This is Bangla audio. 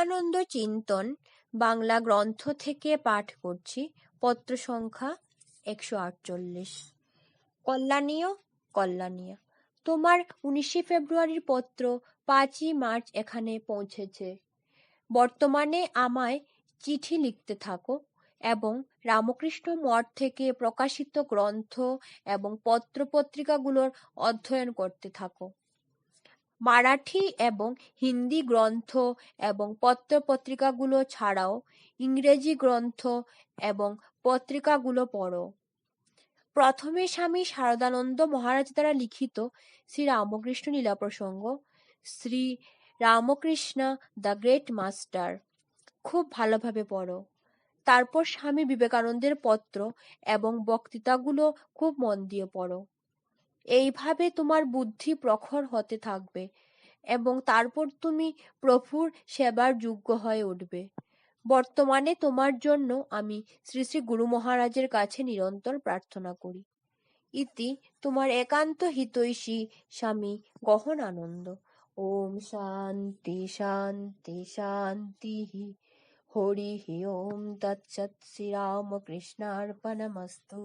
জীবনানন্দ চিন্তন, বাংলা গ্রন্থ থেকে পাঠ করছি, পত্র সংখ্যা একশো আটচল্লিশ। কল্যাণীয় কল্যাণীয়, তোমার উনিশে ফেব্রুয়ারির পত্র পাঁচই মার্চ এখানে পৌঁছেছে। বর্তমানে আমায় চিঠি লিখতে থাকো এবং রামকৃষ্ণ মঠ থেকে প্রকাশিত গ্রন্থ এবং পত্রপত্রিকাগুলোর অধ্যয়ন করতে থাকো। মারাঠি এবং হিন্দি গ্রন্থ এবং পত্র-পত্রিকাগুলো ছাড়াও ইংরেজি গ্রন্থ এবং পত্রিকাগুলো পড়ো। প্রথমে স্বামী শারদানন্দ মহারাজ দ্বারা লিখিত Shri Ramakrishna Lila Prasanga, Shri Ramakrishna the great master, খুব ভালোভাবে পড়ো। তারপর স্বামী বিবেকানন্দের পত্র এবং বক্তৃতাগুলো খুব মন দিয়ে পড়ো। এইভাবে তোমার বুদ্ধি প্রখর হতে থাকবে এবং তারপর তুমি প্রভুর সেবার যোগ্য হয়ে উঠবে। বর্তমানে তোমার জন্য আমি শ্রী শ্রী গুরু মহারাজের কাছে নিরন্তর প্রার্থনা করি। ইতি তোমার একান্ত হিতৈষী স্বামী গহন আনন্দ। ওম শান্তি শান্তি শান্তি হরি হি, ওম তৎসৎ শ্রীরামকৃষ্ণার্পণমস্তু